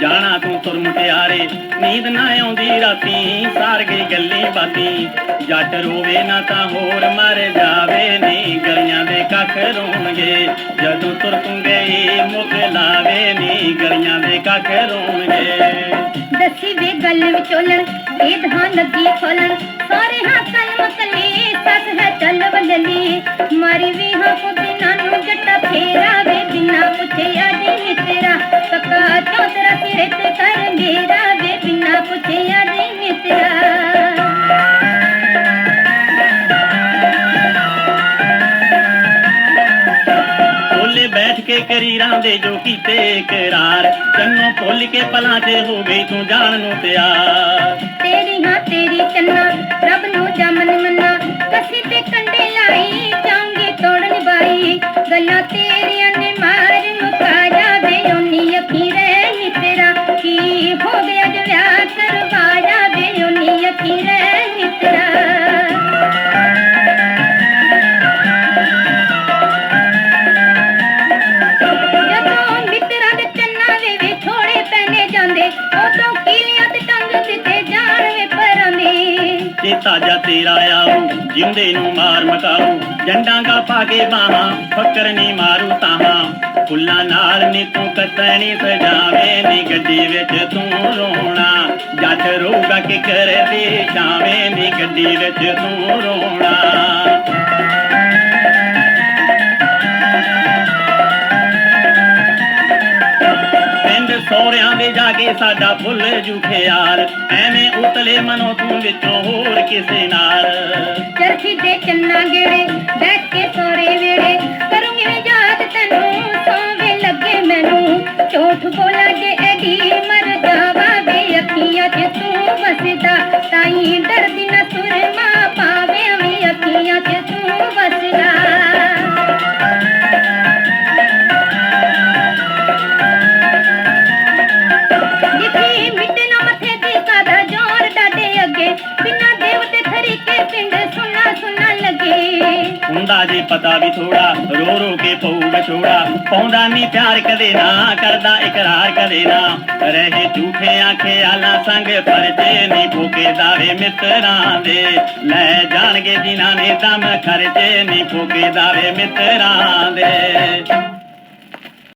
ਜਾਣਾ ਤੂੰ ਤੁਰ ਮੁਟਿਆਰੇ। ਨੀਂਦ ਨਾ ਆਉਂਦੀ ਰਾਤੀ ਸਾਰ ਗਈ ਗੱਲੀ ਬਾਤੀ। ਜੱਟ ਰੋਵੇ ਨਾ ਤਾਂ ਹੋਰ ਮਰ ਜਾਵੇ ਨੀ, ਗਲੀਆਂ ਦੇ ਕੱਖ ਰੋਣਗੇ। ਜਦੋਂ ਤੁਰ ਤੂੰ ਗਈ, ਮੁਖ ਲਾਵੇ ਨੀ, ਗਲੀਆਂ ਦੇ ਕੱਖ ਰੋਣਗੇ। ਦੱਸੀ ਵੇ ਗੱਲ ਵਿਚੋਲਣ, ਇਹ ਧਾਂ ਲੱਗੀ ਖੋਲਣ। ਸਾਰੇ ਹਾਂ ਕਲਮ ਕੱਲੀ ਸੱਸ ਹੈ ਚੱਲ ਬਦਲੀ ਮਾਰੀ ਵੀ ਹਾਂ ਪੁੱਤਿਨਾਂ ਨੂੰ ਜੱਟਾ ਫੇਰਾ ਵੇ ਬਿਨਾ ਪੁੱਛਿਆ ਬੈਠ ਕੇ ਕਰੀਰਾਂ ਦੇ ਜੋ ਕੀਤੇ ਇਕਰਾਰ ਚੰਨੋ ਭੁੱਲ ਕੇ ਪਲਾਂ 'ਚ ਹੋ ਗਈ ਤੂੰ ਜਾਣ ਨੂੰ ਤਿਆਰ। ਤੇਰੀ ਹਾਂ ਤੇਰੀ ਚੰਨਾ, ਰੱਬ ਨੂੰ ਜਮਨ ਉਦੋਂ ਕੀਲੀਆਂ ਤੇ ਟੰਗ ਦਿੱਤੇ ਜਾਣ ਵੇ ਪਰਾਂ ਦੇ। ਤੇਰਾ ਆਊ ਜਿੰਦੇ ਨੂੰ ਮਾਰ ਮਕਾਊ ਜੰਡਾਂਗਾ ਪਾ ਕੇ ਬਾਹਾਂ, ਫੱਕਰ ਨਹੀਂ ਮਾਰੂ ਤਾਹਾਂ। ਫੁੱਲਾਂ ਨਾਲ ਨੀ ਤੂੰ ਕਤਣੀ ਸਜਾਵੇਂ, ਨੀ ਗੱਡੀ ਵਿੱਚ ਤੂੰ ਰੋਣਾ। ਜੱਟ ਰੋਗਾ ਕਿ ਕਰਦੀ ਛਾਵੇਂ, ਨੀ ਗੱਡੀ ਵਿੱਚ ਤੂੰ ਰੋਣਾ। ਪਿੰਡ ਸੋਹਰਿਆਂ ਦੇ ਜਾ ਕੇ ਸਾਡਾ ਭੁੱਲ ਜੂ ਖਿਆਲ ਐਵੇਂ ਉਤਲੇ ਮਨੋਂ ਤੂੰ ਵਿੱਚੋਂ ਹੋਰ ਕਿਸੇ ਨਾਲ ਚਰਖੀ ਦੇ ਚੰਨਾ ਗੇੜੇ, ਬੈਠ ਕੇ ਸੋਰੇ ਵੇੜੇ। ਕਰੂੰਗੀ ਯਾਦ ਤੈਨੂੰ, ਸੋਵੇ ਲੱਗੇ ਮੈਨੂੰ। ਝੂਠ ਬੋਲਾ ਹੁੰਦਾ ਜੇ ਪਤਾ ਵੀ ਥੋੜਾ ਰੋ ਰੋ ਕੇ ਪਊ ਵਿਛੋੜਾ ਪਾਉਂਦਾ ਨਹੀਂ ਪਿਆਰ ਕਦੇ ਨਾ, ਕਰਦਾ ਇਕਰਾਰ ਕਦੇ ਨਾ। ਰਹੇ ਆਖੇ ਆਲਾ ਸੰਗ ਪਰਦੇ ਨਹੀਂ ਫੋਕੇ ਦਾਵੇ ਮਿੱਤਰਾਂ ਦੇ। ਲੈ ਜਾਣਗੇ ਜਿਨ੍ਹਾਂ ਨੇ ਦਮ ਖਰਚੇ ਨਹੀਂ ਫੋਕੇ ਦਾਵੇ ਮਿੱਤਰਾਂ ਦੇ।